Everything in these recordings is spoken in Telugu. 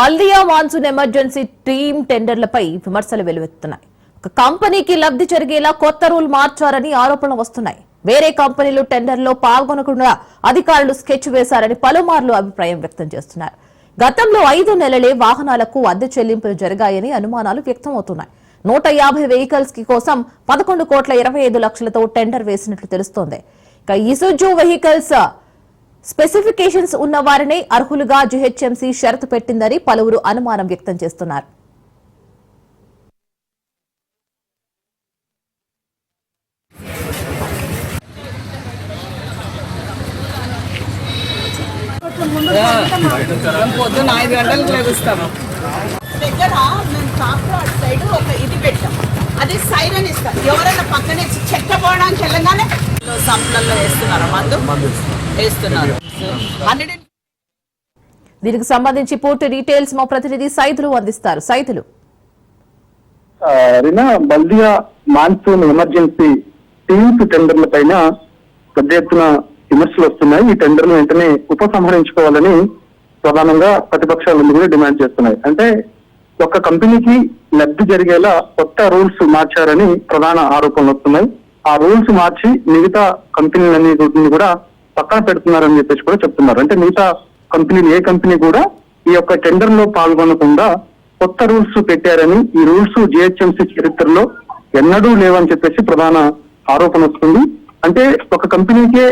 బల్దియా మాన్సూన్ ఎమర్జెన్సీ టీమ్ టెండర్లపై విమర్శలు వెలువెత్తున్నాయి. ఒక కంపెనీకి లబ్ధి జరిగేలా కొత్త రూల్ మార్చారని ఆరోపణలు వస్తున్నాయి. వేరే కంపెనీలు టెండర్లో పాల్గొనకుండా అధికారులు స్కెచ్ వేశారని పలుమార్లు అభిప్రాయం వ్యక్తం చేస్తున్నారు. గతంలో ఐదు నెలలే వాహనాలకు అద్దె చెల్లింపులు జరిగాయని అనుమానాలు వ్యక్తమవుతున్నాయి. నూట యాభై వెహికల్స్కి కోసం పదకొండు కోట్ల ఇరవై ఐదు లక్షలతో టెండర్ వేసినట్లు తెలుస్తోంది. ఇక ఇసుజు వెహికల్స్ స్పెసిఫికేషన్స్ ఉన్న వారినే అర్హులుగా జీహెచ్ఎంసీ షరతు పెట్టిందని పలువురు అనుమానం వ్యక్తం చేస్తున్నారు. పొద్దున్న ఐదు గంటలకు లెగుస్తాము దగ్గర మేము అటు సైడ్ ఒక ఇది పెట్టాం. అది సైరన్ ఇస్తాం ఎవరైనా పక్కనే చెక్క పోవడానికి వెళ్ళగానే సంపలలో వేస్తున్నారు మందు? వేస్తున్నారు. హండ్రెడ్ దీనికి సంబంధించి పూర్తి డీటెయిల్స్ మా ప్రతినిధి సైదులు అందిస్తారు. సైదులు. ఆ, రీనా బల్దియా మాన్సూన్ ఎమర్జెన్సీ టీమ్స్ టెండర్ల పైన పెద్ద ఎత్తున విమర్శలు వస్తున్నాయి. ఈ టెండర్ను వెంటనే ఉపసంహరించుకోవాలని ప్రధానంగా ప్రతిపక్షాలు కూడా డిమాండ్ చేస్తున్నాయి. అంటే ఒక కంపెనీకి లబ్ధి జరిగేలా కొత్త రూల్స్ మార్చారని ప్రధాన ఆరోపణలు వస్తున్నాయి. ఆ రూల్స్ మార్చి మిగతా కంపెనీలన్నిటిని కూడా పక్కన పెడుతున్నారని చెప్పేసి కూడా చెప్తున్నారు. అంటే మిగతా కంపెనీలు ఏ కంపెనీ కూడా ఈ యొక్క టెండర్లో పాల్గొనకుండా కొత్త రూల్స్ పెట్టారని ఈ రూల్స్ జిహెచ్ఎంసీ చరిత్రలో ఎన్నడూ లేవని చెప్పేసి ప్రధాన ఆరోపణ వస్తుంది. అంటే ఒక కంపెనీకే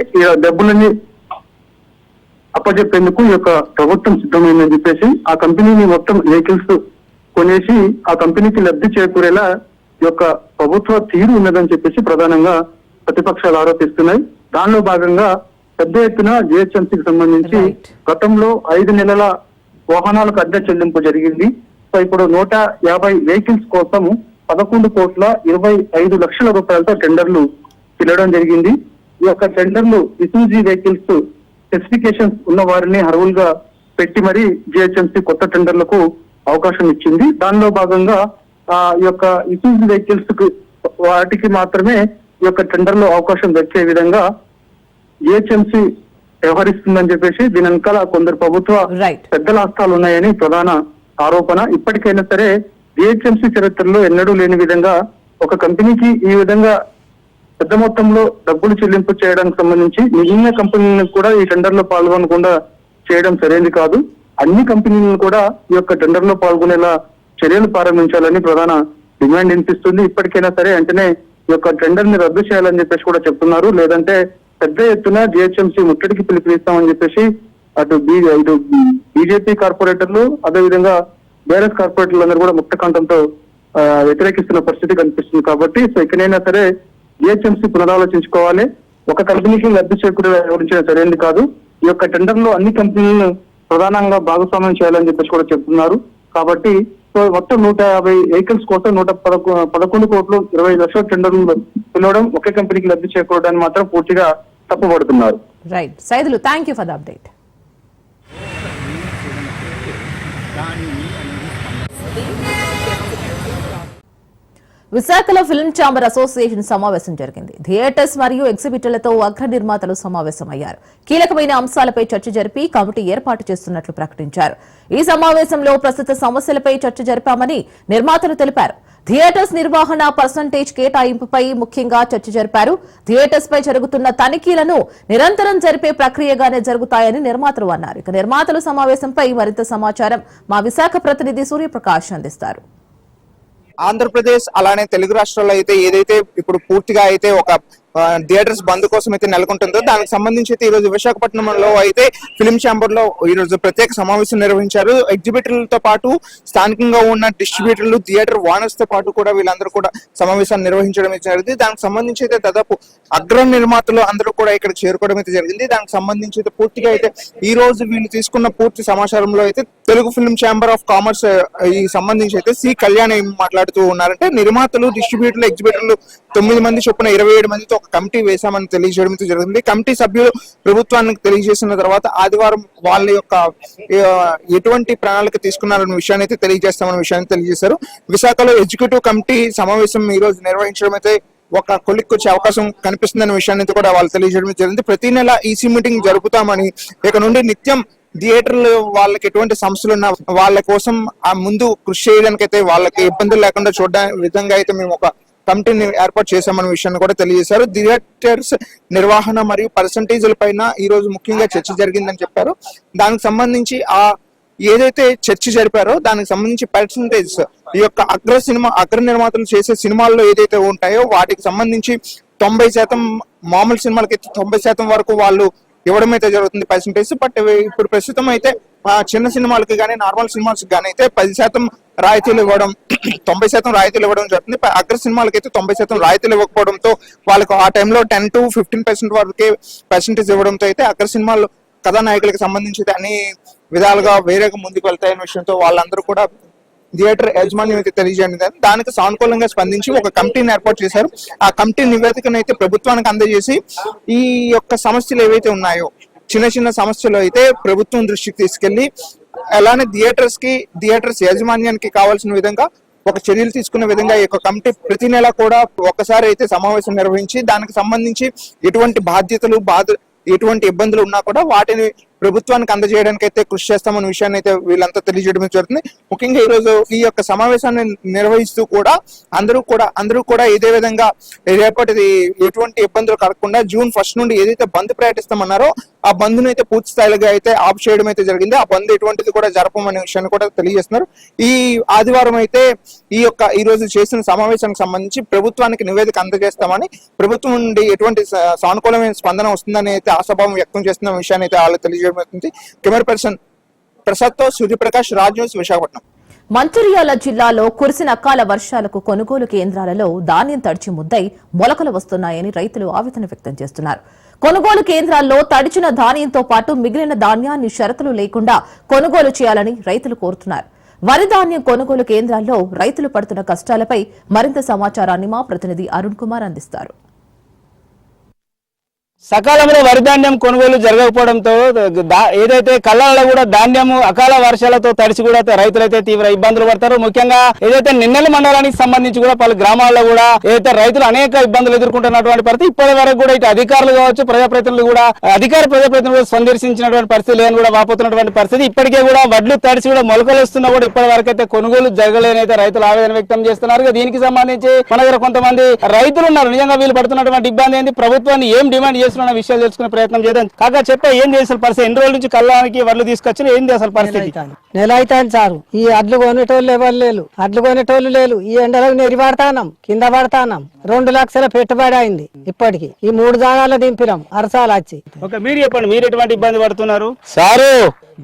డబ్బులన్నీ అప్పచెప్పేందుకు ఈ యొక్క ప్రభుత్వం సిద్ధమైందని చెప్పేసి ఆ కంపెనీని మొత్తం వెహికల్స్ కొనేసి ఆ కంపెనీకి లబ్ధి చేకూరేలా ఈ యొక్క ప్రభుత్వ తీరు ఉన్నదని చెప్పేసి ప్రధానంగా ప్రతిపక్షాలు ఆరోపిస్తున్నాయి. దానిలో భాగంగా పెద్ద ఎత్తున జిహెచ్ఎంసీకి సంబంధించి. గతంలో ఐదు నెలల వాహనాలకు అద్దె చెల్లింపు జరిగింది. సో ఇప్పుడు నూట యాభై వెహికల్స్ కోసం పదకొండు కోట్ల ఇరవై ఐదు లక్షల రూపాయలతో టెండర్లు పిలవడం జరిగింది. ఈ యొక్క టెండర్లు ఇసూజీ వెహికల్స్ స్పెసిఫికేషన్స్ ఉన్న వారిని అర్హులుగా పెట్టి మరి జిహెచ్ఎంసీ కొత్త టెండర్లకు అవకాశం ఇచ్చింది. దానిలో భాగంగా ఆ ఈ యొక్క ఇసూజీ వెహికల్స్ వాటికి మాత్రమే ఈ యొక్క టెండర్లో అవకాశం దక్కే విధంగా జిహెచ్ఎంసీ వ్యవహరిస్తుందని చెప్పేసి దీని వెనకాల కొందరు ప్రభుత్వ పెద్దల హస్తాలు ఉన్నాయని ప్రధాన ఆరోపణ. ఇప్పటికైనా సరే జిహెచ్ఎంసీ చరిత్రలో ఎన్నడూ లేని విధంగా ఒక కంపెనీకి ఈ విధంగా పెద్ద మొత్తంలో డబ్బులు చెల్లింపు చేయడానికి సంబంధించి మిగిలిన కంపెనీలకు కూడా ఈ టెండర్లో పాల్గొనకుండా చేయడం సరైనది కాదు. అన్ని కంపెనీలను కూడా ఈ యొక్క టెండర్లో పాల్గొనేలా చర్యలు ప్రారంభించాలని ప్రధాన డిమాండ్ వినిపిస్తుంది. ఇప్పటికైనా సరే వెంటనే ఈ యొక్క టెండర్ని రద్దు చేయాలని చెప్పేసి కూడా చెప్తున్నారు. లేదంటే పెద్ద ఎత్తున జిహెచ్ఎంసీ ముట్టడికి పిలుపునిస్తామని చెప్పేసి అటు బీ ఇటు బీజేపీ కార్పొరేటర్లు అదేవిధంగా బీఆర్ఎస్ కార్పొరేటర్లు అందరూ కూడా ముక్త కంఠంతో వ్యతిరేకిస్తున్న పరిస్థితి కనిపిస్తుంది కాబట్టి సో ఇకనైనా సరే జిహెచ్ఎంసీ పునరాలోచించుకోవాలి. ఒక కంపెనీకి లబ్ధి చేకూరే వివరించడం సరైనది కాదు. ఈ యొక్క టెండర్లో అన్ని కంపెనీలను ప్రధానంగా భాగస్వామ్యం చేయాలని చెప్పేసి కూడా చెప్తున్నారు. కాబట్టి సో మొత్తం నూట యాభై వెహికల్స్ కోసం నూట పదకొ పదకొండు కోట్లు ఇరవై లక్షల టెండర్లు పిలవడం ఒకే కంపెనీకి లబ్ధి చేకూరడానికి మాత్రం పూర్తిగా తప్పుపడుతున్నారు. Right Saidulu thank you for the update విశాఖలో ఫిల్మ్ ఛాంబర్ అసోసియేషన్ సమావేశం జరిగింది. థియేటర్స్ మరియు ఎగ్జిబిటర్లతో అగ్ర నిర్మాతలు సమావేశమయ్యారు. కీలకమైన అంశాలపై చర్చ జరిపి కమిటీ ఏర్పాటు చేస్తున్నట్లు ప్రకటించారు. ఈ సమావేశంలో ప్రస్తుత సమస్యలపై చర్చ జరిపామని నిర్మాతలు తెలిపారు. థియేటర్స్ నిర్వహణ పర్సంటేజ్ కేటాయింపుపై ముఖ్యంగా చర్చ జరిపారు. థియేటర్స్ పై జరుగుతున్న తనిఖీలను నిరంతరం జరిపే ప్రక్రియగానే జరుగుతాయని నిర్మాతలు అన్నారు. ఇక నిర్మాతల సమావేశంపై మరింత సమాచారం మా విశాఖ ప్రతినిధి సూర్యప్రకాష్ అందిస్తారు. ఆంధ్రప్రదేశ్ అలానే తెలుగు రాష్ట్రాల్లో అయితే ఏదైతే ఇప్పుడు పూర్తిగా అయితే ఒక థియేటర్స్ బంద్ కోసం అయితే నెలకొంటుందో దానికి సంబంధించి అయితే ఈ రోజు విశాఖపట్నంలో అయితే ఫిలిం ఛాంబర్లో ఈ రోజు ప్రత్యేక సమావేశం నిర్వహించారు. ఎగ్జిబిటర్లతో పాటు స్థానికంగా ఉన్న డిస్ట్రిబ్యూటర్లు థియేటర్ ఓనర్స్తో పాటు కూడా వీళ్ళందరూ కూడా సమావేశాన్ని నిర్వహించడం జరిగింది. దానికి సంబంధించి అయితే దాదాపు అగ్ర నిర్మాతలు అందరూ కూడా ఇక్కడ చేరుకోవడం అయితే జరిగింది. దానికి సంబంధించి అయితే పూర్తిగా అయితే ఈ రోజు వీళ్ళు తీసుకున్న పూర్తి సమాచారంలో అయితే Telugu film chamber of commerce ఈ సంబంధించి అయితే సి కళ్యాణ్ మాట్లాడుతూ ఉన్నారంటే నిర్మాతలు డిస్ట్రిబ్యూటర్లు ఎగ్జిబిటర్లు తొమ్మిది మంది చొప్పున ఇరవై ఏడు మందితో ఒక కమిటీ వేశామని తెలియజేయడం అయితే జరిగింది. కమిటీ సభ్యులు ప్రభుత్వానికి తెలియజేసిన తర్వాత ఆదివారం వాళ్ళ యొక్క ఎటువంటి ప్రణాళిక తీసుకున్నారన్న విషయాన్ని అయితే తెలియజేస్తామన్న విషయాన్ని తెలియజేశారు. విశాఖలో ఎగ్జిక్యూటివ్ కమిటీ సమావేశం ఈ రోజు నిర్వహించడం అయితే ఒక కొలిక్కి వచ్చే అవకాశం కనిపిస్తుందన్న విషయాన్ని కూడా వాళ్ళు తెలియజేయడం జరిగింది. ప్రతి నెల ఈసీ మీటింగ్ జరుపుతామని ఇక నుండి నిత్యం థియేటర్లు వాళ్ళకి ఎటువంటి సమస్యలు ఉన్నా వాళ్ళ కోసం ఆ ముందు కృషి చేయడానికి అయితే వాళ్ళకి ఇబ్బందులు లేకుండా చూడడానికి విధంగా అయితే మేము ఒక కమిటీని ఏర్పాటు చేశామన్న విషయాన్ని కూడా తెలియజేశారు. థియేటర్స్ నిర్వహణ మరియు పర్సంటేజ్ల పైన ఈ రోజు ముఖ్యంగా చర్చ జరిగిందని చెప్పారు. దానికి సంబంధించి ఆ ఏదైతే చర్చ జరిపారో దానికి సంబంధించి పర్సంటేజ్ ఈ యొక్క అగ్ర సినిమా అగ్ర నిర్మాతలు చేసే సినిమాల్లో ఏదైతే ఉంటాయో వాటికి సంబంధించి తొంభై శాతం మామూలు సినిమాలకి తొంభై శాతం వరకు వాళ్ళు ఇవ్వడం అయితే జరుగుతుంది పర్సంటేజ్ బట్ ఇప్పుడు ప్రస్తుతం అయితే చిన్న సినిమాలకి కానీ నార్మల్ సినిమాస్ కానీ అయితే పది శాతం రాయితీలు ఇవ్వడం తొంభై శాతం రాయితీలు ఇవ్వడం జరుగుతుంది. అగ్ర సినిమాలకి అయితే తొంభై శాతం రాయితీలు ఇవ్వకపోవడంతో వాళ్ళకు ఆ టైంలో టెన్ టు ఫిఫ్టీన్ పర్సెంట్ వరకే పర్సెంటేజ్ ఇవ్వడంతో అయితే అగ్ర సినిమాలు కథానాయకులకు సంబంధించి అన్ని విధాలుగా వేరేగా ముందుకు వెళ్తాయనే విషయంతో వాళ్ళందరూ కూడా థియేటర్ యాజమాన్యం అయితే తెలియజేయడం. దానికి సానుకూలంగా స్పందించి ఒక కమిటీని ఏర్పాటు చేశారు. ఆ కమిటీ నివేదికను అయితే ప్రభుత్వానికి అందజేసి ఈ యొక్క సమస్యలు ఏవైతే ఉన్నాయో చిన్న చిన్న సమస్యలు అయితే ప్రభుత్వం దృష్టికి తీసుకెళ్ళి అలానే థియేటర్స్కి థియేటర్స్ యాజమాన్యానికి కావాల్సిన విధంగా ఒక చర్యలు తీసుకునే విధంగా ఈ యొక్క కమిటీ ప్రతి నెల కూడా ఒకసారి అయితే సమావేశం నిర్వహించి దానికి సంబంధించి ఎటువంటి బాధ్యతలు బాధ ఎటువంటి ఇబ్బందులు ఉన్నా కూడా వాటిని ప్రభుత్వానికి అందజేయడానికి అయితే కృషి చేస్తామన్న విషయాన్ని అయితే వీళ్ళంతా తెలియజేయడం జరుగుతుంది. ముఖ్యంగా ఈ రోజు ఈ యొక్క సమావేశాన్ని నిర్వహిస్తూ కూడా అందరూ కూడా అందరూ కూడా ఇదే విధంగా రేపటిది ఎటువంటి ఇబ్బందులు కలగకుండా జూన్ ఫస్ట్ నుండి ఏదైతే బంద్ ప్రకటిస్తామన్నారో ఆ బంద్ను అయితే పూర్తి స్థాయిగా అయితే ఆఫ్ చేయడం అయితే జరిగింది. ఆ బంద్ ఎటువంటిది కూడా జరపమనే విషయాన్ని కూడా తెలియజేస్తున్నారు. ఈ ఆదివారం అయితే ఈ యొక్క ఈ రోజు చేసిన సమావేశానికి సంబంధించి ప్రభుత్వానికి నివేదిక అందజేస్తామని ప్రభుత్వం నుండి ఎటువంటి సానుకూలమైన స్పందన వస్తుందని అయితే ఆశాభావం వ్యక్తం చేస్తున్న విషయాన్ని అయితే వాళ్ళు తెలియజేయబడుతుంది. కెమెరా పర్సన్ ప్రసాద్తో సూర్యప్రకాష్ రాజ్ న్యూస్ విశాఖపట్నం. మంచిర్యాల జిల్లాలో కురిసిన అకాల వర్షాలకు కొనుగోలు కేంద్రాలలో ధాన్యం తడిచి ముద్దై మొలకలు వస్తున్నాయని రైతులు ఆవేదన వ్యక్తం చేస్తున్నారు. కొనుగోలు కేంద్రాల్లో తడిచిన ధాన్యంతో పాటు మిగిలిన ధాన్యాన్ని షరతులు లేకుండా కొనుగోలు చేయాలని రైతులు కోరుతున్నారు. వరి ధాన్యం కొనుగోలు కేంద్రాల్లో రైతులు పడుతున్న కష్టాలపై మరింత సమాచారాన్ని మా ప్రతినిధి అరుణ్ కుమార్ అందిస్తారు. సకాలంలో వరి ధాన్యం కొనుగోలు జరగకపోవడంతో ఏదైతే కళ్ళల్లో కూడా ధాన్యం అకాల వర్షాలతో తడిచి కూడా రైతులైతే తీవ్ర ఇబ్బందులు పడతారు. ముఖ్యంగా ఏదైతే నిన్నెల మండలానికి సంబంధించి కూడా పలు గ్రామాల్లో కూడా ఏదైతే రైతులు అనేక ఇబ్బందులు ఎదుర్కొంటున్నటువంటి పరిస్థితి ఇప్పటి వరకు కూడా ఇటు అధికారులు కావచ్చు ప్రజాప్రతినిధులు కూడా అధికార ప్రజాప్రతినిధులు సందర్శించినటువంటి పరిస్థితి లేని కూడా వాపోతున్నటువంటి పరిస్థితి. ఇప్పటికే కూడా వడ్లు తడిచి కూడా మొలకలు వస్తున్నా కూడా ఇప్పటి వరకు అయితే కొనుగోలు జరగలేని అయితే రైతులు ఆవేదన వ్యక్తం చేస్తున్నారు. దీనికి సంబంధించి మన దగ్గర కొంతమంది రైతులు ఉన్నారు. నిజంగా వీళ్ళు పడుతున్నటువంటి ఇబ్బంది ఏంది? ప్రభుత్వాన్ని ఏం డిమాండ్ చేస్తున్న విషయాలు తెలుసుకునే ప్రయత్నం చేద్దాం కాక చెప్పే ఏంది అసలు పరిస్థితి? ఎన్ని రోజుల నుంచి కళ్ళానికి వడ్లు తీసుకొచ్చిన ఏంది అసలు పరిస్థితి? నెల అవుతాను సారు. ఈ అడ్లు కొనేటోళ్ళు ఎవరు లేరు. అడ్లు కొనేటోళ్ళు లేరు. ఈ ఎండలకు నెరి పడతానం కింద పడతానం రెండు లక్షల పెట్టుబడి అయింది ఇప్పటికి. ఈ మూడు జాగాలు దింపినాం అరసాలు వచ్చి. ఓకే మీరు చెప్పండి మీరు ఎటువంటి ఇబ్బంది పడుతున్నారు? సారు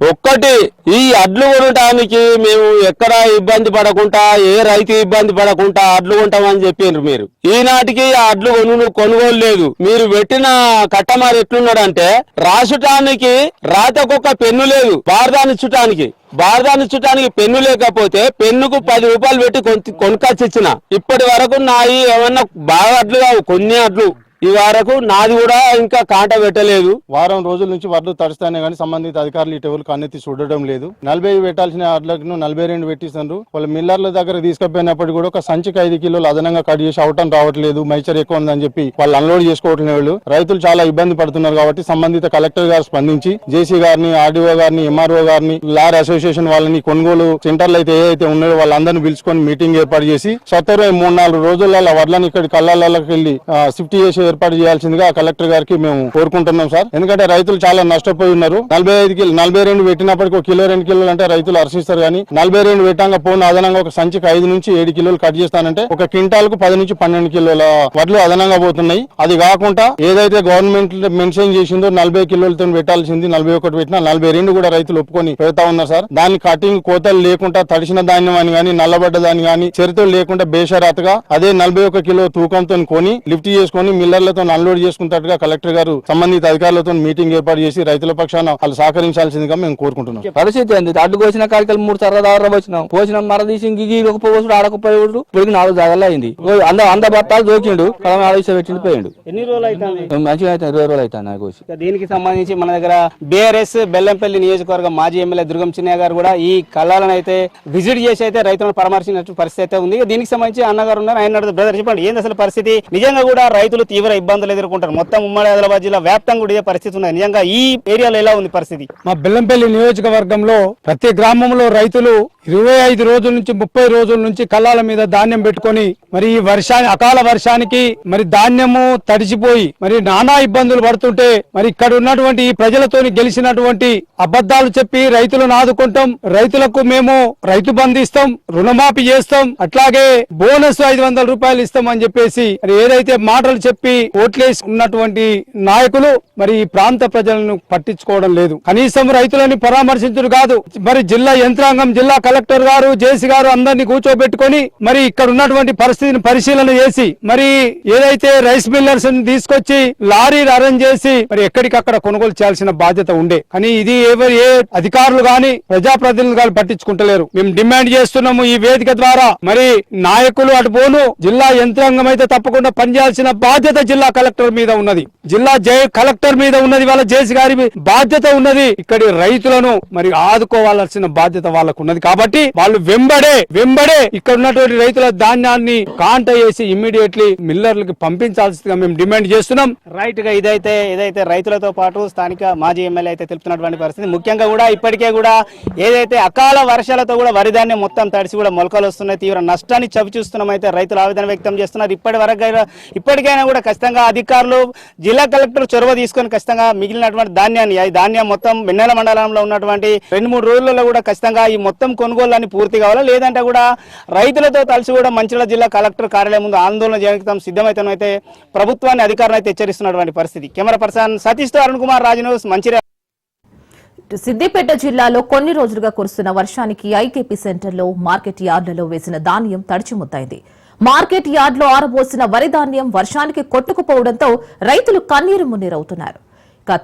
ఒక్కటి ఈ అడ్లు కొనటానికి మేము ఎక్కడ ఇబ్బంది పడకుండా ఏ రైతు ఇబ్బంది పడకుండా అడ్లు కొంటామని చెప్పిండ్రు మీరు. ఈనాటికి ఆ అడ్లు కొను కొనుగోలు లేదు మీరు పెట్టిన కట్టమారు ఎట్లున్నాడంటే రాసటానికి రాతకొక పెన్ను లేదు బారదాన్ని చుట్టానికి. బారదాన్ని చుట్టానికి పెన్ను లేకపోతే పెన్నుకు పది రూపాయలు పెట్టి కొన్- ఇచ్చిన. ఇప్పటి వరకు నాయి ఏమన్నా బాగా అడ్లు కావు కొన్ని అడ్లు. ఈ వరకు నాది కూడా ఇంకా కాంట పెట్టలేదు. వారం రోజుల నుంచి వడ్లు తడుస్తానే కానీ సంబంధిత అధికారులు ఇటు కన్నెత్తి చూడడం లేదు. నలభై పెట్టాల్సిన వడ్లకు నలభై రెండు పెట్టిస్తున్నారు. వాళ్ళ మిల్లర్ల దగ్గర తీసుకుపోయినప్పటికీ కూడా ఒక సంచికి ఐదు కిలోలు అదనంగా కట్ చేసి అవటం రావట్లేదు. మైచర్ ఎక్కువ ఉందని చెప్పి వాళ్ళు అన్లోడ్ చేసుకోవట్లేదు వాళ్ళు. రైతులు చాలా ఇబ్బంది పడుతున్నారు కాబట్టి సంబంధిత కలెక్టర్ గారు స్పందించి జేసీ గారిని ఆర్డీఓ గారిని ఎంఆర్ఓ గారిని లార్ అసోసియేషన్ వాళ్ళని కొనుగోలు సెంటర్లు అయితే ఏదైతే ఉన్నాయో వాళ్ళందరినీ పిలుచుకొని మీటింగ్ ఏర్పాటు చేసి సత్వరమే మూడు నాలుగు రోజులలో వడ్లను ఇక్కడ కళ్ళకి వెళ్ళి షిఫ్ట్ చేసి ఏర్పాటు చేయాల్సిందిగా కలెక్టర్ గారికి మేము కోరుకుంటున్నాం సార్. ఎందుకంటే రైతులు చాలా నష్టపోయి ఉన్నారు. నలభై ఐదు కిలో నలభై రెండు పెట్టినప్పటికీ ఒక కిలో రెండు కిలోలు అంటే రైతులు హర్షిస్తారు కానీ నలభై రెండు పెట్టాక పోను అదనంగా ఒక సంచికి ఐదు నుంచి ఏడు కిలోలు కట్ చేస్తానంటే ఒక క్వింటాల్కు పది నుంచి పన్నెండు కిలోల వడ్లు అదనంగా పోతున్నాయి. అది కాకుండా ఏదైతే గవర్నమెంట్ మెన్షన్ చేసిందో నలభై కిలోలతో పెట్టాల్సింది నలభై ఒకటి పెట్టినా నలభై రెండు కూడా రైతులు ఒప్పుకొని పెడతా ఉన్నారు సార్. దాని కటింగ్ కోతలు లేకుండా తడిసిన ధాన్యం అని కానీ నల్లబడ్డ దాన్ని కానీ చరిత్రలు లేకుండా బేషరాతగా అదే నలభై ఒక కిలో తూకంతో కొని లిఫ్ట్ చేసుకొని మిల్లర్లతో అన్లోడ్ చేసుకుంటట్టుగా కలెక్టర్ గారు సంబంధిత అధికారులతో మీటింగ్ ఏర్పాటు చేసి రైతుల పక్షాన వాళ్ళు సహకరించాల్సిందిగా మేము కోరుకుంటున్నాం. పరిస్థితి ఏంది? అడ్డు కోసిన కాడికి మూడు సర్ర దారా వచ్చినాం. పోసినాం మర తీసి ఇంకి ఒక పోసుడు ఇప్పుడు నాలుగు జాగాలు అయింది. అంద అంద బత్తాలు దోకిండు కలం ఆడేసి పెట్టిండు పోయిండు. ఎన్ని రోజులు అవుతుంది మంచిగా అయితే ఇరవై రోజులు అవుతాయి నాకు దీనికి సంబంధించి మన దగ్గర బీఆర్ఎస్ బెల్లంపల్లి నియోజకవర్గం మాజీ ఎమ్మెల్యే దుర్గం చిన్నయ్య గారు కూడా ఈ కళాలను అయితే విజిట్ చేసి అయితే రైతులను పరామర్శించిన పరిస్థితి అయితే ఉంది. దీనికి సంబంధించి అన్నగారు ఉన్నారు. ఆయన బ్రదర్ చెప్పండి ఏంది అసలు పరిస్థితి? నిజంగా కూడా రైతులు తీవ్ర తీవ్ర ఇబ్బందులు ఎదుర్కొంటారు. మొత్తం ఉమ్మడి ఆదిలాబాద్ జిల్లా వ్యాప్తంగా కూడా ఇదే పరిస్థితి ఉన్నది. నిజంగా ఈ ఏరియాలో ఎలా ఉంది పరిస్థితి? మా బెల్లంపల్లి నియోజకవర్గంలో ప్రతి గ్రామంలో రైతులు ఇరవై ఐదు రోజుల నుంచి ముప్పై రోజుల నుంచి కళ్ళాల మీద ధాన్యం పెట్టుకొని మరి ఈ వర్షాన్ని అకాల వర్షానికి మరి ధాన్యము తడిచిపోయి మరి నానా ఇబ్బందులు పడుతుంటే మరి ఇక్కడ ఉన్నటువంటి ఈ ప్రజలతోని గెలిచినటువంటి అబద్దాలు చెప్పి రైతులను ఆదుకుంటాం. రైతులకు మేము రైతు బంధిస్తాం రుణమాఫీ చేస్తాం. అట్లాగే బోనస్ ఐదు వందల రూపాయలు ఇస్తాం అని చెప్పేసి మరి ఏదైతే మాటలు చెప్పి ఓట్లేసి ఉన్నటువంటి నాయకులు మరి ఈ ప్రాంత ప్రజలను పట్టించుకోవడం లేదు. కనీసం రైతులని పరామర్శించడు కాదు. మరి జిల్లా యంత్రాంగం జిల్లా కలెక్టర్ గారు జేసీ గారు అందరినీ కూర్చోబెట్టుకొని మరి ఇక్కడ ఉన్నటువంటి పరిస్థితిని పరిశీలన చేసి మరి ఏదైతే రైస్ మిల్లర్స్ తీసుకొచ్చి లారీలు అరేంజ్ చేసి మరి ఎక్కడికక్కడ కొనుగోలు చేయాల్సిన బాధ్యత ఉండే. కానీ ఇది ఎవరు ఏ అధికారులు గాని ప్రజాప్రతినిధులు గాని పట్టించుకుంటలేరు. మేము డిమాండ్ చేస్తున్నాము ఈ వేదిక ద్వారా. మరి నాయకులు అటు పోను జిల్లా యంత్రాంగం అయితే తప్పకుండా పనిచేయాల్సిన బాధ్యత జిల్లా కలెక్టర్ మీద ఉన్నది. జిల్లా జై కలెక్టర్ మీద ఉన్నది వాళ్ళ జేసీ గారి బాధ్యత ఉన్నది. ఇక్కడి రైతులను మరి ఆదుకోవాల్సిన బాధ్యత వాళ్ళకు ఉన్నది కాబట్టి వాళ్ళు వెంబడే వెంబడే ఇక్కడ ఉన్నటువంటి రైతుల ధాన్యాన్ని కాంట చేసి ఇమ్మీడియట్లీ మిల్లర్లకు పంపించాల్సిందిగా మేము డిమాండ్ చేస్తున్నాం. రైట్గా ఇదైతే ఇదైతే రైతులతో పాటు స్థానిక మాజీ ఎమ్మెల్యే అయితే తెలుపుతున్నటువంటి పరిస్థితి. ముఖ్యంగా కూడా ఇప్పటికే కూడా ఏదైతే అకాల వర్షాలతో కూడా వరి ధాన్యం మొత్తం తడిసి కూడా మొలకలు వస్తున్నాయి. తీవ్ర నష్టాన్ని చవిచూస్తున్నాం అయితే రైతులు ఆవేదన వ్యక్తం చేస్తున్నారు. ఇప్పటి వరకు ఇప్పటికైనా కూడా ఖచ్చితంగా అధికారులు జిల్లా కలెక్టర్ చొరవ తీసుకొని ఖచ్చితంగా మిగిలినటువంటి ధాన్యాన్ని ధాన్యం మొత్తం వెన్నెల మండలంలో ఉన్నటువంటి రెండు మూడు రోజులలో కూడా ఖచ్చితంగా ఈ మొత్తం కొనుగోలు పూర్తి కావాలా? లేదంటే కూడా రైతులతో కలిసి కూడా మంచిర్యాల జిల్లా కలెక్టర్ కార్యాలయం ముందు ఆందోళన చేయడం సిద్ధమైతే ప్రభుత్వాన్ని అధికారులు అయితే హెచ్చరిస్తున్నటువంటి పరిస్థితి. కెమెరా పర్సన్ సతీష్తో అరుణ్ కుమార్ రాజనూస్ మంచిర్యాల. సిద్దిపేట జిల్లాలో కొన్ని రోజులుగా కురుస్తున్న వర్షానికి ఐకేపీ సెంటర్లో మార్కెట్ యార్డులలో వేసిన ధాన్యం తడిచిముద్దైంది మార్కెట్ యార్డులో ఆరబోసిన వరి ధాన్యం వర్షానికి కొట్టుకుపోవడంతో రైతులు కన్నీరు మున్నీరవుతున్నారు.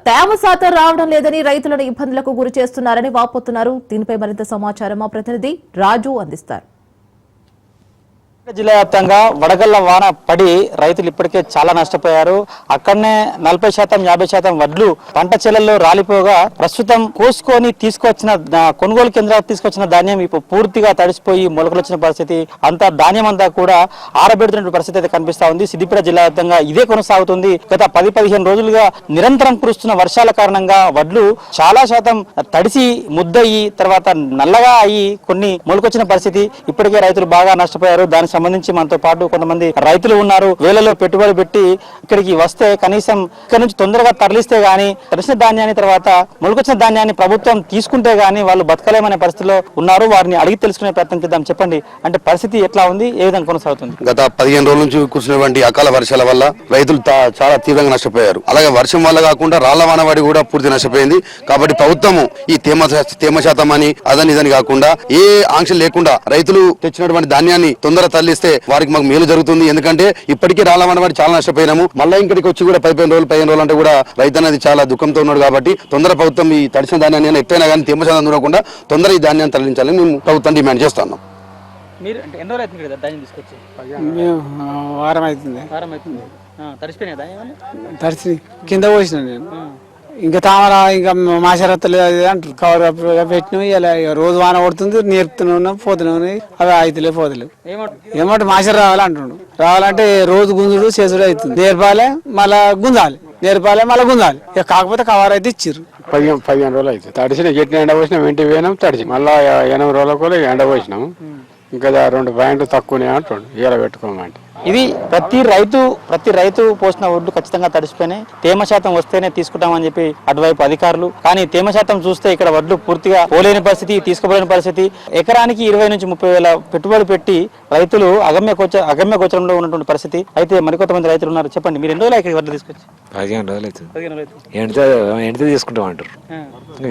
తేమ శాతం రావడం లేదని రైతులను ఇబ్బందులకు గురి చేస్తున్నారని వాపోతున్నారు. దీనిపై మరింత సమాచారం మా ప్రతినిధి రాజు అందిస్తారు. జిల్లా వ్యాప్తంగా వడగళ్ళ వాన పడి రైతులు ఇప్పటికే చాలా నష్టపోయారు. అక్కడనే నలభై శాతం యాభై శాతం వడ్లు పంట చేలల్లో రాలిపోగా ప్రస్తుతం కోసుకొని తీసుకొచ్చిన కొనుగోలు కేంద్రాలకు తీసుకొచ్చిన ధాన్యం ఇప్పుడు పూర్తిగా తడిసిపోయి మొలకలు వచ్చిన పరిస్థితి. అంతా ధాన్యం అంతా కూడా ఆరబెడుతున్న పరిస్థితి అయితే కనిపిస్తా ఉంది. సిద్దిపేట జిల్లా వ్యాప్తంగా ఇదే కొనసాగుతుంది. గత పది పదిహేను రోజులుగా నిరంతరం కురుస్తున్న వర్షాల కారణంగా వడ్లు చాలా శాతం తడిసి ముద్దయి తర్వాత నల్లగా అయ్యి కొన్ని మొలకొచ్చిన పరిస్థితి. ఇప్పటికే రైతులు బాగా నష్టపోయారు. దాని సంబంధించి మనతో పాటు కొంతమంది రైతులు ఉన్నారు. వేలలో పెట్టుబడి పెట్టి ఇక్కడికి వస్తే కనీసం ఇక్కడ నుంచి తొందరగా తరలిస్తే గానీ తడిసిన ధాన్యాన్ని తర్వాత మొలకొచ్చిన ధాన్యాన్ని ప్రభుత్వం తీసుకుంటే గానీ వాళ్ళు బతకలేమనే పరిస్థితిలో ఉన్నారు. వారిని అడిగి తెలుసుకునే ప్రయత్నం చేద్దాం. చెప్పండి. అంటే పరిస్థితి ఎట్లా ఉంది? ఏ విధంగా కొనసాగుతుంది? గత పదిహేను రోజుల నుంచి కురిసినటువంటి అకాల వర్షాల వల్ల రైతులు చాలా తీవ్రంగా నష్టపోయారు. అలాగే వర్షం వల్ల కాకుండా రాళ్ళ వానవాడి కూడా పూర్తి నష్టపోయింది. కాబట్టి ప్రభుత్వము ఈ తేమ తేమ శాతం అని అదని ఇదని కాకుండా ఏ ఆంక్షలు లేకుండా రైతులు తెచ్చినటువంటి ధాన్యాన్ని తొందర తరలిస్తే వారికి మాకు మేలు జరుగుతుంది. ఎందుకంటే ఇప్పటికే వానవాడి చాలా నష్టపోయినాము. మళ్ళీ ఇక్కడికి వచ్చి కూడా పదిహేను రోజులు పదిహేను రోజులు అంటే కూడా రైతు అనేది చాలా దుఃఖంతో ఉన్నాడు కాబట్టి తొందర ప్రభుత్వం ఈ తడిసిన ధాన్యాన్ని ఎప్పుడైనా కానీ తేమ శాతం దూరకుండా తొందర ఈ ధాన్యాన్ని తరలించాలని మేము ప్రభుత్వం డిమాండ్ మీరు అంటే ఎన్నో ధాన్యం తీసుకొచ్చి? వారం అవుతుంది. వారం కింద పోసిన నేను. ఇంకా తామర ఇంకా మాసరత్తలు అంటారు. కవర్ అప్ పెట్టిన ఇలా రోజు వాన కొడుతుంది నేర్పుతూనే ఉన్నాం పోతూనే ఉన్నాయి అవి అయితలే పోతలేవు ఏమంటే మాసర రావాలంటుండు రావాలంటే రోజు గుంజుడు చేసుడు అవుతుంది. నేర్పాలే మళ్ళా గుంజాలి. నేర్పాలే మళ్ళీ గుంజాలి. ఇక కాకపోతే కవర్ అయితే ఇచ్చిర్రు. పదిహేను పదిహేను రోజులు అయితే తడిసిన గట్టిన ఎండ పోసినాం ఇంటి పోయినాం తడిచి. మళ్ళా ఎనిమిది రోజులకు కూడా ఎండ పోసినాం. ఇంకా రెండు పాయింట్లు తక్కువనే అంటుండు. ఇలా పెట్టుకోమంటే. ఇది ప్రతి రైతు ప్రతి రైతు పోసిన ఒడ్లు ఖచ్చితంగా తడిసిపోయినాయి. తేమ శాతం వస్తేనే తీసుకుంటామని చెప్పి అటువైపు అధికారులు. కానీ తేమ శాతం చూస్తే ఇక్కడ వడ్లు పూర్తిగా పోలేని పరిస్థితి తీసుకోలేని పరిస్థితి. ఎకరానికి ఇరవై నుంచి ముప్పై వేల పెట్టుబడి పెట్టి రైతులు అగమ్య గోచ అగమ్య గోచరంలో ఉన్నటువంటి పరిస్థితి. అయితే మరికొంతమంది రైతులు ఉన్నారు. చెప్పండి మీరు ఎన్ని రోజులు ఇక్కడ వడ్లు తీసుకొచ్చి పదిహేను రోజులు అవుతుంది. ఎండితే తీసుకుంటాం అంటారు.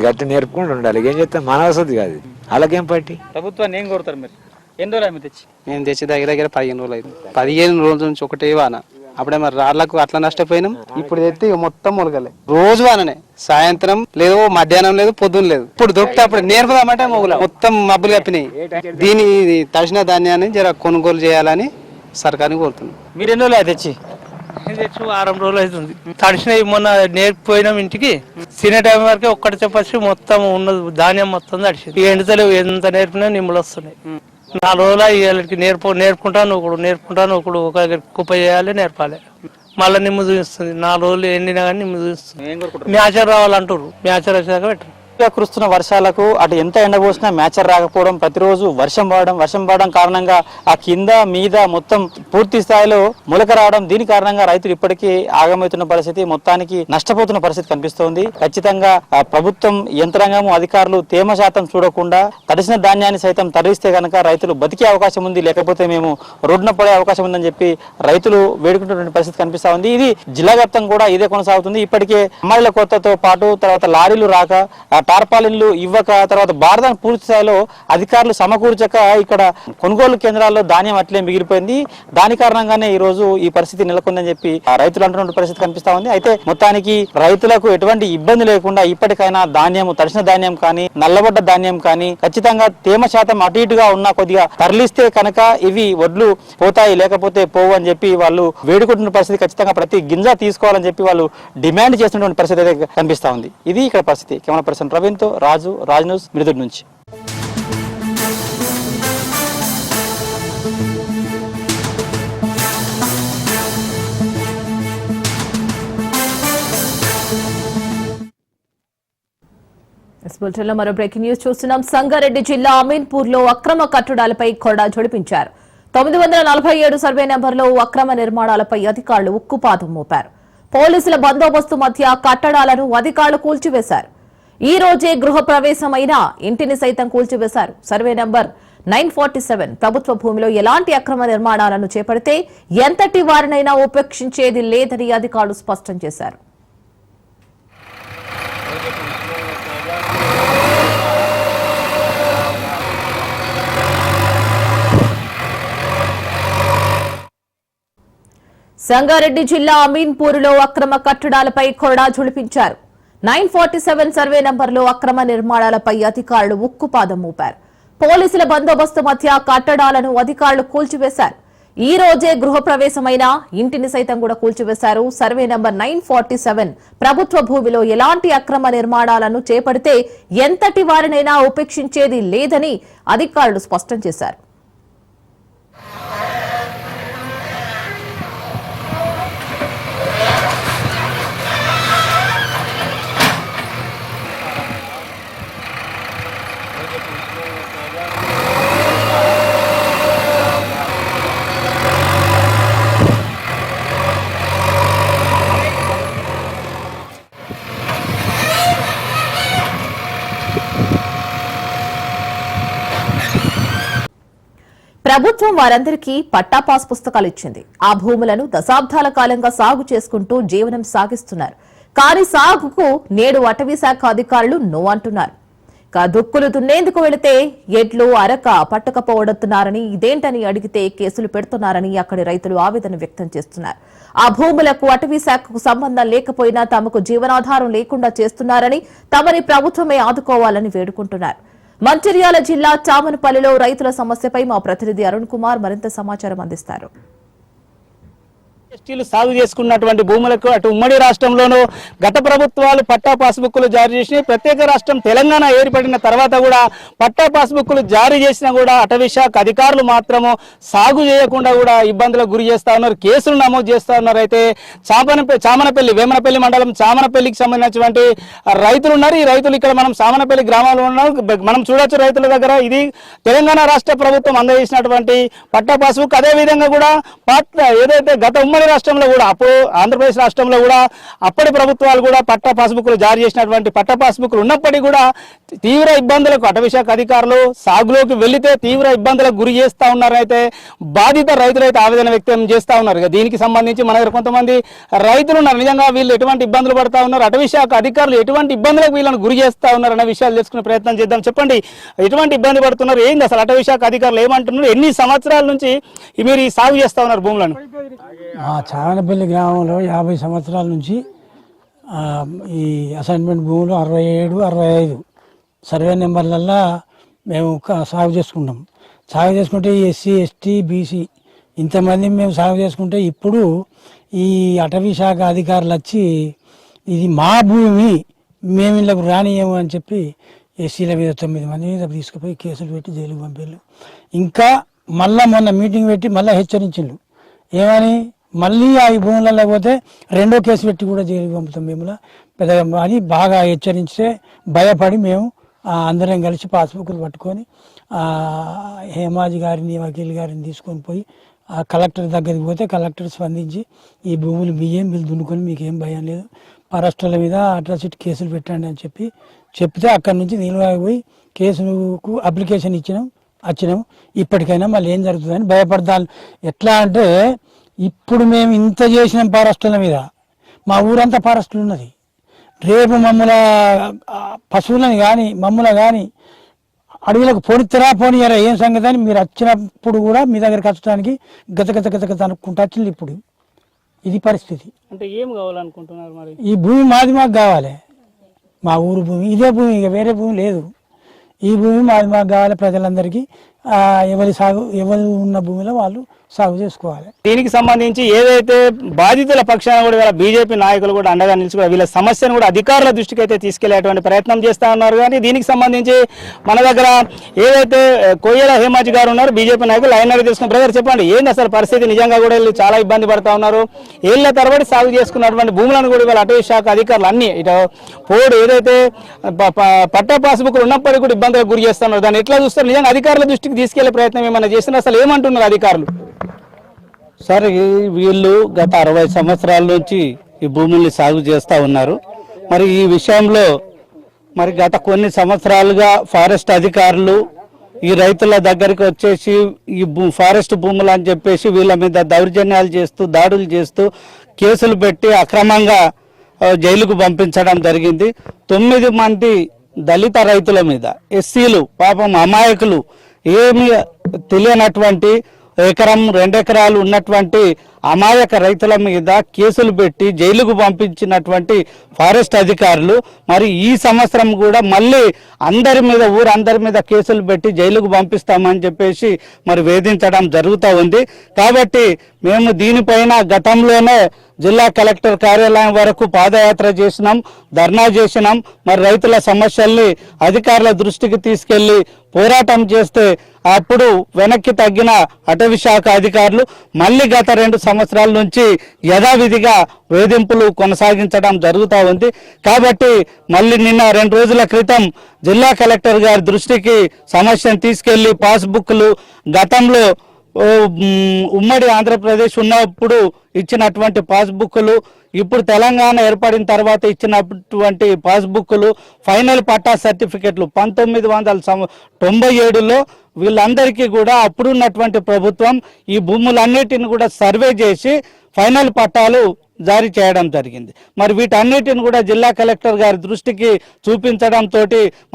గట్టి నేర్పుకుంటూ ఉండాలి. ఏం చేస్తాం? మన వసతి కాదు. అలాగేం పట్టి? ప్రభుత్వాన్ని ఏం కోరుతారు మీరు? ఎన్ని రోజులు మీరు తెచ్చి మేము తెచ్చి దగ్గర దగ్గర పదిహేను రోజులు అయింది. పదిహేను రోజుల నుంచి ఒకటే వాన. అప్పుడే మరి రాళ్ళకు అట్లా నష్టపోయినాం. ఇప్పుడు తెస్తే ఇక మొత్తం మొలకలే. రోజు వాననే. సాయంత్రం లేదు మధ్యాహ్నం లేదు పొద్దున్న లేదు. ఇప్పుడు దొరికితే అప్పుడు నేర్పుదామంటే మొగల. మొత్తం మబ్బులు కప్పినాయి. దీని తడిసిన ధాన్యాన్ని జర కొనుగోలు చేయాలని సర్కార్ని కోరుతున్నాం. మీరు ఎన్ని రోజులు తెచ్చి? తెచ్చి వారం రోజులు అవుతుంది. తడిసినవి మొన్న నేర్పిపోయినాం ఇంటికి. తినే టైం వరకే ఒక్కటి చెప్పచ్చు. మొత్తం ఉన్న ధాన్యం మొత్తం తడిసింది. ఎండుతలేవు ఎంత నేర్పినా నిమ్మలు వస్తున్నాయి. నాలుగు రోజులు వీళ్ళకి నేర్పు నేర్పుకుంటాను ఒకడు నేర్పుకుంటాను ఒకడు ఒక దగ్గర కుప్ప చేయాలి నేర్పాలి. మళ్ళీ నిమ్ము చూపిస్తుంది. నాలుగు రోజులు ఎండినా కానీ నిమ్ము చూపిస్తుంది. మ్యాచర్ రావాలంటారు మ్యాచర్ వచ్చాక పెట్టరు. కురుస్తున్న వర్షాలకు అటు ఎంత ఎండ పోసినా మ్యాచర్ రాకపోవడం ప్రతిరోజు వర్షం పడడం వర్షం పడడం కారణంగా ఆ కింద మీద మొత్తం పూర్తి స్థాయిలో మొలక రావడం దీని కారణంగా రైతులు ఇప్పటికీ ఆగమవుతున్న పరిస్థితి మొత్తానికి నష్టపోతున్న పరిస్థితి కనిపిస్తోంది. ఖచ్చితంగా ప్రభుత్వం యంత్రాంగము అధికారులు తేమ శాతం చూడకుండా తడిసిన ధాన్యాన్ని సైతం తరలిస్తే కనుక రైతులు బతికే అవకాశం ఉంది. లేకపోతే మేము రోడ్డున పడే అవకాశం ఉందని చెప్పి రైతులు వేడుకుంటున్న పరిస్థితి కనిపిస్తా ఉంది. ఇది జిల్లా వ్యాప్తంగా కూడా ఇదే కొనసాగుతుంది. ఇప్పటికే అమ్మాయిల కొత్తతో పాటు తర్వాత లారీలు రాక టార్పాలిన్లు ఇవ్వక తర్వాత భారత పూర్తి స్థాయిలో అధికారులు సమకూర్చక ఇక్కడ కొనుగోలు కేంద్రాల్లో ధాన్యం అట్లే మిగిలిపోయింది. దాని కారణంగానే ఈ రోజు ఈ పరిస్థితి నెలకొందని చెప్పి ఆ రైతులు అంటున్న పరిస్థితి కనిపిస్తా ఉంది. అయితే మొత్తానికి రైతులకు ఎటువంటి ఇబ్బంది లేకుండా ఇప్పటికైనా ధాన్యం తడిసిన ధాన్యం కానీ నల్లబడ్డ ధాన్యం కానీ ఖచ్చితంగా తేమ శాతం అటు ఇటుగా ఉన్న కొద్దిగా తరలిస్తే కనుక ఇవి వడ్లు పోతాయి లేకపోతే పోవు అని చెప్పి వాళ్ళు వేడుకుంటున్న పరిస్థితి ఖచ్చితంగా ప్రతి గింజ తీసుకోవాలని చెప్పి వాళ్ళు డిమాండ్ చేస్తున్నటువంటి పరిస్థితి అయితే కనిపిస్తా ఉంది. ఇది ఇక్కడ పరిస్థితి. Camera person Praveen Raju Raj news మిరుదుడి నుంచి. బులెటిన్లో మరో బ్రేకింగ్ న్యూస్ చూస్తున్నాం. సంగారెడ్డి జిల్లా అమీన్పూర్లో అక్రమ కట్టడాలపై కొరడా జడిపించారు. తొమ్మిది వందల నలభై ఏడు సర్వే నెంబర్లో అక్రమ నిర్మాణాలపై అధికారులు ఉక్కుపాదం మోపారు. పోలీసుల బందోబస్తు మధ్య కట్టడాలను అధికారులు కూల్చివేశారు. ఈ రోజే గృహప్రవేశమైన ఇంటిని సైతం కూల్చివేశారు. Survey number nine forty seven ప్రభుత్వ భూమిలో ఎలాంటి అక్రమ నిర్మాణాలను చేపడితే ఎంతటి వారినైనా ఉపేక్షించేది లేదని అధికారులు స్పష్టం చేశారు. సంగారెడ్డి జిల్లా అమీన్పూర్లో అక్రమ కట్టడాలపై కొరడా ఝుళిపించారు నైన్ ఫార్టీ సెవెన్ సర్వే నంబర్లో అక్రమ నిర్మాణాలపై అధికారులు ఉక్కుపాదం మోపారు. పోలీసుల బందోబస్తు మధ్య కట్టడాలను అధికారులు కూల్చివేశారు. ఈ రోజే గృహప్రవేశమైన ఇంటిని సైతం కూడా కూల్చివేశారు. Survey number nine forty seven ప్రభుత్వ భూమిలో ఎలాంటి అక్రమ నిర్మాణాలను చేపడితే ఎంతటి వారినైనా ఉపేక్షించేది లేదని అధికారులు స్పష్టం చేశారు. ప్రభుత్వం వారందరికీ పట్టా పాస్ పుస్తకాలు ఇచ్చింది ఆ భూములను దశాబ్దాల కాలంగా సాగు చేసుకుంటూ జీవనం సాగిస్తున్నారు. కానీ సాగుకు నేడు అటవీ శాఖ అధికారులు నో అంటున్నారు. దుక్కులు దున్నేందుకు వెళితే ఎడ్లు అరక పట్టకపోవడుతున్నారని ఇదేంటని అడిగితే కేసులు పెడుతున్నారని అక్కడి రైతులు ఆవేదన వ్యక్తం చేస్తున్నారు. ఆ భూములకు అటవీ శాఖకు సంబంధం లేకపోయినా తమకు జీవనాధారం లేకుండా చేస్తున్నారని తమని ప్రభుత్వమే ఆదుకోవాలని వేడుకుంటున్నారు. మంచిర్యాల జిల్లా చామనపల్లిలో రైతుల సమస్యపై మా ప్రతినిధి అరుణ్ కుమార్ మరింత సమాచారం అందిస్తారు. ఎస్టీలు సాగు చేసుకున్నటువంటి భూములకు అటు ఉమ్మడి రాష్ట్రంలోనూ గత ప్రభుత్వాలు పట్టా పాస్బుక్లు జారీ చేసి ప్రత్యేక రాష్ట్రం తెలంగాణ ఏర్పడిన తర్వాత కూడా పట్టా పాస్బుక్లు జారీ చేసినా కూడా అటవీ శాఖ అధికారులు మాత్రము సాగు చేయకుండా కూడా ఇబ్బందులకు గురి చేస్తా ఉన్నారు. కేసులు నమోదు చేస్తా ఉన్నారు. అయితే చామనపల్లి చామనపల్లి వేమనపల్లి మండలం చామనపల్లికి సంబంధించినటువంటి రైతులు ఉన్నారు. ఈ రైతులు ఇక్కడ మనం చామనపల్లి గ్రామంలో ఉన్నాం. మనం చూడొచ్చు రైతుల దగ్గర ఇది తెలంగాణ రాష్ట్ర ప్రభుత్వం అందజేసినటువంటి పట్టా పాస్బుక్. అదే విధంగా కూడా పాత్ర ఏదైతే గత ఉమ్మడి రాష్ట్రంలో కూడా అప్పుడు ఆంధ్రప్రదేశ్ రాష్ట్రంలో కూడా అప్పటి ప్రభుత్వాలు కూడా పట్టా పాస్బుక్లు జారీ చేసినటువంటి పట్టా పాస్బుక్లు ఉన్నప్పటికీ కూడా తీవ్ర ఇబ్బందులకు అటవీశాఖ అధికారులు సాగులోకి వెళితే తీవ్ర ఇబ్బందులకు గురి చేస్తా ఉన్నారైతే బాధిత రైతులు అయితే ఆవేదన వ్యక్తం చేస్తా ఉన్నారు. దీనికి సంబంధించి మన దగ్గర కొంతమంది రైతులు ఉన్నారు. నిజంగా వీళ్ళు ఎటువంటి ఇబ్బందులు పడతా ఉన్నారు? అటవీశాఖ అధికారులు ఎటువంటి ఇబ్బందులకు వీళ్ళని గురి చేస్తా ఉన్నారు అనే విషయాలు తెలుసుకునే ప్రయత్నం చేద్దాం. చెప్పండి ఎటువంటి ఇబ్బంది పడుతున్నారు? ఏంది అసలు అటవీశాఖ అధికారులు ఏమంటున్నారు? ఎన్ని సంవత్సరాల నుంచి మీరు ఈ సాగు చేస్తా ఉన్నారు భూములను? మా చావనపల్లి గ్రామంలో యాభై సంవత్సరాల నుంచి ఈ అసైన్మెంట్ భూములు అరవై ఏడు అరవై ఐదు సర్వే నెంబర్లల్లా మేము సాగు చేసుకుంటాం. సాగు చేసుకుంటే ఎస్సీ ఎస్టీ బీసీ ఇంతమంది మేము సాగు చేసుకుంటే ఇప్పుడు ఈ అటవీ శాఖ అధికారులు వచ్చి ఇది మా భూమి మేము ఇళ్ళకు రానియము అని చెప్పి ఎస్సీల మీద తొమ్మిది మంది మీద తీసుకుపోయి కేసులు పెట్టి జైలుకు పంపారు. ఇంకా మళ్ళా మొన్న మీటింగ్ పెట్టి మళ్ళీ హెచ్చరించిండు ఏమని? మళ్ళీ ఆ భూములలో పోతే రెండో కేసు పెట్టి కూడా జైలుకి పంపుతాం మేము పెద్దగా అని బాగా హెచ్చరించితే భయపడి మేము అందరం కలిసి పాస్బుక్లు పట్టుకొని హేమాజీ గారిని వకీల్ గారిని తీసుకొని పోయి ఆ కలెక్టర్ దగ్గరికి పోతే కలెక్టర్ స్పందించి ఈ భూములు బియ్యం మీరు దున్నుకొని మీకు ఏం భయం లేదు. పరస్టుల మీద అట్రాసిటీ కేసులు పెట్టండి అని చెప్పి చెప్తే అక్కడి నుంచి నిలువకి పోయి కేసుకు అప్లికేషన్ ఇచ్చినాం వచ్చినాం ఇప్పటికైనా మళ్ళీ ఏం జరుగుతుందని భయపడతాను. ఎట్లా అంటే ఇప్పుడు మేము ఇంత చేసినాం ఫారెస్టుల మీద. మా ఊరంతా ఫారెస్టులు ఉన్నది. రేపు మమ్మల పశువులని కానీ మమ్మల కానీ అడవులకు పోనిత్తరా పోనీయరా ఏం సంగతి అని మీరు వచ్చినప్పుడు కూడా మీ దగ్గరికి వచ్చడానికి గత గత గత గత అనుకుంటా వచ్చింది ఇప్పుడు. ఇది పరిస్థితి. అంటే ఏం కావాలనుకుంటున్నారు మరి? ఈ భూమి మాది మాకు కావాలి. మా ఊరు భూమి ఇదే భూమి ఇక వేరే భూమి లేదు. ఈ భూమి మాది మాకు కావాలి ప్రజలందరికీ. ఎవరి సాగు ఎవరు ఉన్న భూమిలో వాళ్ళు సాగు చేసుకోవాలి. దీనికి సంబంధించి ఏదైతే బాధితుల పక్షాన కూడా వీళ్ళ బీజేపీ నాయకులు కూడా అండగా నిలిచి వీళ్ళ సమస్యను కూడా అధికారుల దృష్టికి అయితే తీసుకెళ్ళేటువంటి ప్రయత్నం చేస్తా ఉన్నారు. కానీ దీనికి సంబంధించి మన దగ్గర ఏదైతే కొయ్యల హేమాజీ గారు ఉన్నారు బీజేపీ నాయకులు లైన్ తీసుకున్న బ్రదర్ చెప్పండి ఏంది అసలు పరిస్థితి? నిజంగా కూడా వీళ్ళు చాలా ఇబ్బంది పడతా ఉన్నారు. ఏళ్ళ తర్వాత సాగు చేసుకున్నటువంటి భూములను కూడా వీళ్ళ అటవీ శాఖ అధికారులు అన్ని ఇటు పోడు ఏదైతే పట్ట పట్టా పాస్బుక్ ఉన్నప్పటికీ కూడా ఇబ్బందులకు గురి చేస్తున్నారు. దాన్ని ఎట్లా చూస్తారు? నిజంగా అధికారుల దృష్టికి తీసుకెళ్ళే ప్రయత్నం ఏమైనా చేసినా అసలు ఏమంటున్నారు అధికారులు? సార్ వీళ్ళు గత అరవై సంవత్సరాల నుంచి ఈ భూముల్ని సాగు చేస్తూ ఉన్నారు. మరి ఈ విషయంలో మరి గత కొన్ని సంవత్సరాలుగా ఫారెస్ట్ అధికారులు ఈ రైతుల దగ్గరికి వచ్చేసి ఈ భూ ఫారెస్ట్ భూములు అని చెప్పేసి వీళ్ళ మీద దౌర్జన్యాలు చేస్తూ దాడులు చేస్తూ కేసులు పెట్టి అక్రమంగా జైలుకు పంపించడం జరిగింది. తొమ్మిది మంది దళిత రైతుల మీద ఎస్సీలు పాపం అమాయకులు ఏమి తెలియనటువంటి ఎకరం రెండెకరాలు ఉన్నటువంటి అమాయక రైతుల మీద కేసులు పెట్టి జైలుకు పంపించినటువంటి ఫారెస్ట్ అధికారులు మరి ఈ సంవత్సరం కూడా మళ్ళీ అందరి మీద ఊరందరి మీద కేసులు పెట్టి జైలుకు పంపిస్తామని చెప్పేసి మరి వేధించడం జరుగుతూ ఉంది. కాబట్టి మేము దీనిపైన గతంలోనే జిల్లా కలెక్టర్ కార్యాలయం వరకు పాదయాత్ర చేసినాం ధర్నా చేసినాం. మరి రైతుల సమస్యల్ని అధికారుల దృష్టికి తీసుకెళ్ళి పోరాటం చేస్తే అప్పుడు వెనక్కి తగ్గిన అటవీ శాఖ అధికారులు మళ్ళీ గత రెండు సంవత్సరాల నుంచి యథావిధిగా వేధింపులు కొనసాగించడం జరుగుతూ ఉంది. కాబట్టి మళ్ళీ నిన్న రెండు రోజుల క్రితం జిల్లా కలెక్టర్ గారి దృష్టికి సమస్యను తీసుకెళ్ళి పాస్బుక్లు గతంలో ఉమ్మడి ఆంధ్రప్రదేశ్ ఉన్నప్పుడు ఇచ్చినటువంటి పాస్బుక్లు ఇప్పుడు తెలంగాణ ఏర్పడిన తర్వాత ఇచ్చినటువంటి పాస్బుక్లు ఫైనల్ పట్టా సర్టిఫికెట్లు. పంతొమ్మిది వందల తొంభై ఏడులో వీళ్ళందరికీ కూడా అప్పుడున్నటువంటి ప్రభుత్వం ఈ భూములన్నిటిని కూడా సర్వే చేసి ఫైనల్ పట్టాలు జారీ చేయడం జరిగింది. మరి వీటన్నిటిని కూడా జిల్లా కలెక్టర్ గారి దృష్టికి చూపించడంతో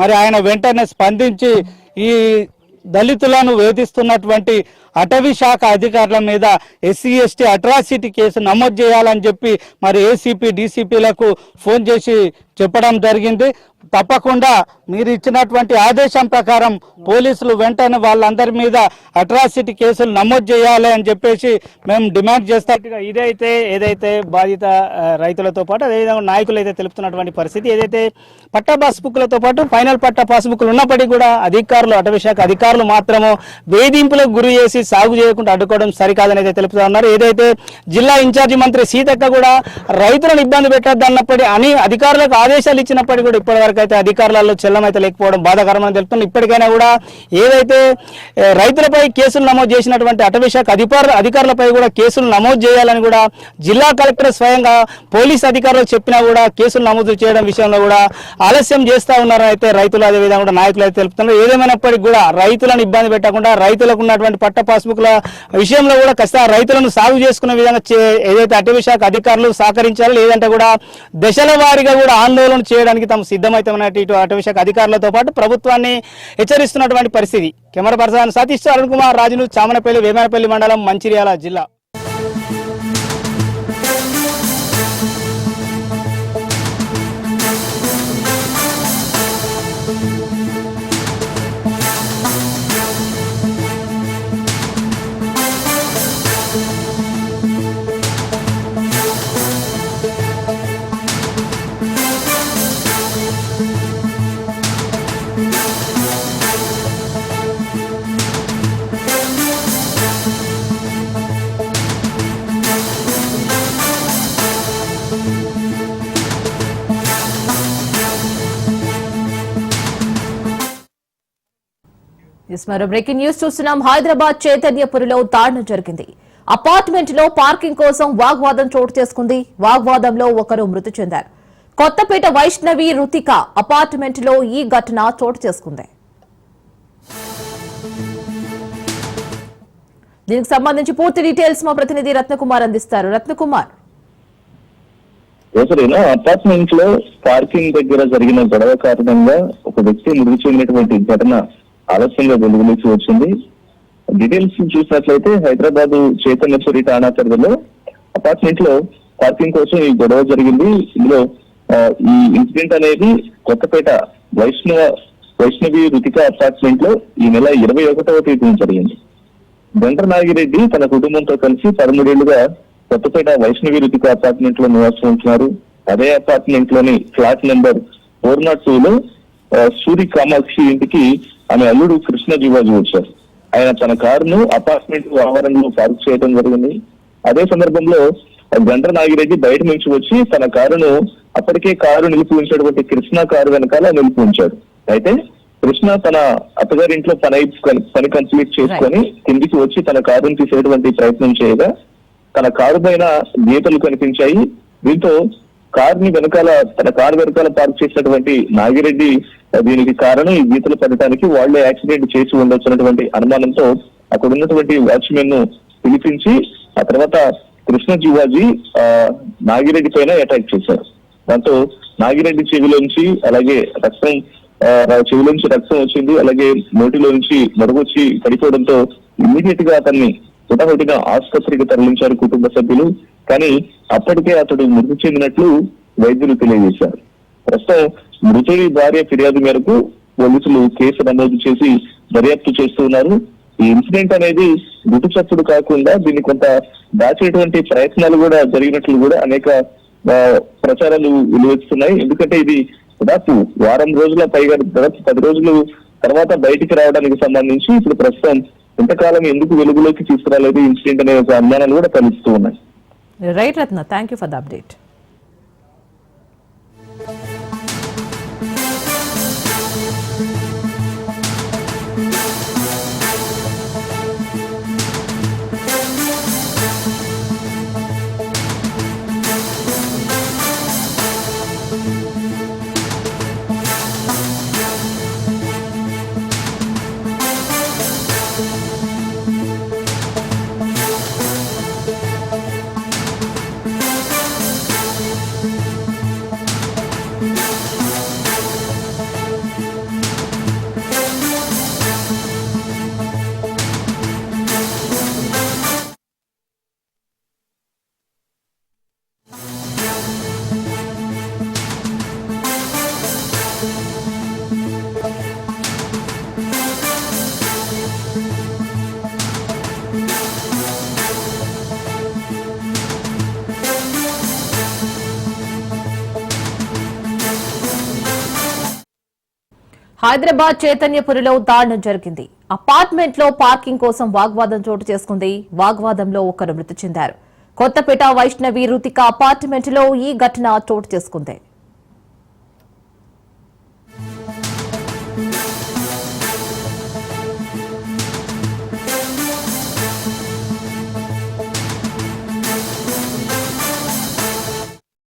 మరి ఆయన వెంటనే స్పందించి ఈ దళితులను వేధిస్తున్నటువంటి అటవీ శాఖ అధికారుల మీద ఎస్సీ ఎస్టీ అట్రాసిటీ కేసు నమోదు చేయాలని చెప్పి మరి ఏసీపీ డీసీపీలకు ఫోన్ చేసి చెప్పడం జరిగింది. తప్పకుండా మీరు ఇచ్చినటువంటి ఆదేశం ప్రకారం పోలీసులు వెంటనే వాళ్ళందరి మీద అట్రాసిటీ కేసులు నమోదు చేయాలి అని చెప్పేసి మేము డిమాండ్ చేస్తాం. ఇదైతే ఏదైతే బాధిత రైతులతో పాటు అదేవిధంగా నాయకులు అయితే తెలుపుతున్నటువంటి పరిస్థితి ఏదైతే పట్టా పాస్బుక్లతో పాటు ఫైనల్ పట్టా పాస్బుక్లు ఉన్నప్పటికీ కూడా అధికారులు అటవీ శాఖ అధికారులు మాత్రము వేధింపులకు గురి చేసి సాగు చేయకుండా అడ్డుకోవడం సరికాదని అయితే తెలుపుతా ఉన్నారు. ఏదైతే జిల్లా ఇన్ఛార్జి మంత్రి సీతక్క కూడా రైతులను ఇబ్బంది పెట్టద్దన్నప్పటి అని అధికారులకు ఆదేశాలు ఇచ్చినప్పటికీ కూడా ఇప్పటివరకు అయితే అధికారులలో చెల్లం అయితే లేకపోవడం బాధాకరమని తెలుపుతున్నారు ఇప్పటికైనా కూడా ఏదైతే రైతులపై కేసులు నమోదు చేసినటువంటి అటవీశాఖ అధికారుల అధికారులపై కూడా కేసులు నమోదు చేయాలని కూడా జిల్లా కలెక్టర్ స్వయంగా పోలీస్ అధికారులకు చెప్పినా కూడా కేసులు నమోదు చేయడం విషయంలో కూడా ఆలస్యం చేస్తా ఉన్నారని అయితే రైతులు అదేవిధంగా కూడా నాయకులు అయితే తెలుపుతున్నారు. ఏదేమైనప్పటికీ కూడా రైతులను ఇబ్బంది పెట్టకుండా రైతులకు ఉన్నటువంటి పట్ట పాస్బుక్ల విషయంలో కూడా ఖచ్చితంగా రైతులను సాగు చేసుకునే విధంగా చే- ఏదైతే అటవీ శాఖ అధికారులు సహకరించారో లేదంటే కూడా దశల వారీగా కూడా ఆందోళన చేయడానికి తాము సిద్ధమైతామన్నట్టు ఇటు అటవీ శాఖ అధికారులతో పాటు ప్రభుత్వాన్ని హెచ్చరిస్తున్నటువంటి పరిస్థితి. కెమెరా పర్సన్ సతీష్ అరుణ్ కుమార్ రాజును చామనపల్లి వేమనపల్లి మండలం మంచిర్యాల జిల్లా. మరో బ్రేకింగ్ న్యూస్ చూస్తున్నాం. హైదరాబాద్ చైతన్యపురిలో దారుణం జరిగింది. అపార్ట్మెంట్లో పార్కింగ్ కోసం వాగ్వాదం చోటు చేసుకుంది. వాగ్వాదంలో ఒకరు మృతి చెందారు. కొత్తపేట వైష్ణవి రుతిక అపార్ట్మెంట్లో ఈ ఘటన చోటు చేసుకుంది. దీనికి సంబంధించి పూర్తి డీటెయిల్స్ మా ప్రతినిధి రత్నకుమార్ అందిస్తారు. రత్నకుమార్. అపార్ట్మెంట్లో పార్కింగ్ దగ్గర జరిగిన గొడవ కారణంగా ఒక వ్యక్తి మృతి చెందినటువంటి ఘటన ఆలస్యంగా వెలుగులోకి వచ్చింది. డీటెయిల్స్ చూసినట్లయితే హైదరాబాద్ చైతన్యపురి ఠాణా పరిధిలో అపార్ట్మెంట్లో పార్కింగ్ కోసం ఈ గొడవ జరిగింది. ఇందులో ఈ ఇన్సిడెంట్ అనేది కొత్తపేట వైష్ణవ వైష్ణవి రుతిక అపార్ట్మెంట్లో ఈ నెల ఇరవై ఒకటవ తేదీన జరిగింది. వెంకట నాగిరెడ్డి తన కుటుంబంతో కలిసి పదమూడేళ్ళుగా కొత్తపేట వైష్ణవి రుతిక అపార్ట్మెంట్లో నివాసం ఉంటున్నారు. అదే అపార్ట్మెంట్లోని flat number four nought two లో సూరి కామాక్షి ఇంటికి ఆమె అల్లుడు కృష్ణ జీవాజీ వచ్చారు ఆయన తన కారును అపార్ట్మెంట్ ఆవరణలో పార్క్ చేయడం జరిగింది. అదే సందర్భంలో గంట నాగిరెడ్డి బయట నుంచి వచ్చి తన కారును అప్పటికే కారు నిలిపి ఉంచినటువంటి కృష్ణ కారు వెనకాల నిలిపి ఉంచాడు. అయితే కృష్ణ తన అత్తగారింట్లో పని పని కంప్లీట్ చేసుకొని కిందికి వచ్చి తన కారును తీసేటువంటి ప్రయత్నం చేయగా తన కారు పైన గీతలు కనిపించాయి. దీంతో కార్ని వెనకాల తన కారు వెనకాల పార్క్ చేసినటువంటి నాగిరెడ్డి దీనికి కారణం ఈ గీతలు పడటానికి వాళ్ళే యాక్సిడెంట్ చేసి ఉండొచ్చినటువంటి అనుమానంతో అక్కడ ఉన్నటువంటి వాచ్మెన్ను పిలిపించి ఆ తర్వాత కృష్ణ జీవాజీ ఆ, నాగిరెడ్డి పైన అటాక్ చేశారు. దాంతో నాగిరెడ్డి చెవిలోంచి అలాగే రక్తం చెవిలోంచి రక్తం వచ్చింది. అలాగే నోటిలో నుంచి మరుగొచ్చి పడిపోవడంతో ఇమ్మీడియట్గా అతన్ని హుటాహుటిన ఆసుపత్రికి తరలించారు కుటుంబ సభ్యులు కానీ అప్పటికే అతడు మృతి చెందినట్లు వైద్యులు తెలియజేశారు. ప్రస్తుతం మృతుడి భార్య ఫిర్యాదు మేరకు పోలీసులు కేసు నమోదు చేసి దర్యాప్తు చేస్తున్నారు ఈ ఇన్సిడెంట్ అనేది గుట్టు చప్పుడు కాకుండా దీన్ని కొంత దాచేటువంటి ప్రయత్నాలు కూడా జరిగినట్లు కూడా అనేక ప్రచారాలు వెలువెత్తున్నాయి. ఎందుకంటే ఇది దాదాపు వారం రోజుల పైగా దాదాపు పది రోజులు తర్వాత బయటికి రావడానికి సంబంధించి ఇప్పుడు ప్రస్తుతం ఇంతకాలం ఎందుకు వెలుగులోకి తీసుకురాలేదు? ఇన్సిడెంట్ అనే ఒక అనుమానాలు కూడా కలుస్తూ ఉన్నాయి. Right Ratna thank you for the update Hyderabad చైతన్యపురిలో దారుణం జరిగింది. అపార్ట్మెంట్లో పార్కింగ్ కోసం వాగ్వాదం చోటు చేసుకుంది. వాగ్వాదంలో ఒకరు మృతి చెందారు. కొత్తపేట వైష్ణవి రుతిక అపార్ట్మెంట్లో ఈ ఘటన చోటు చేసుకుంది.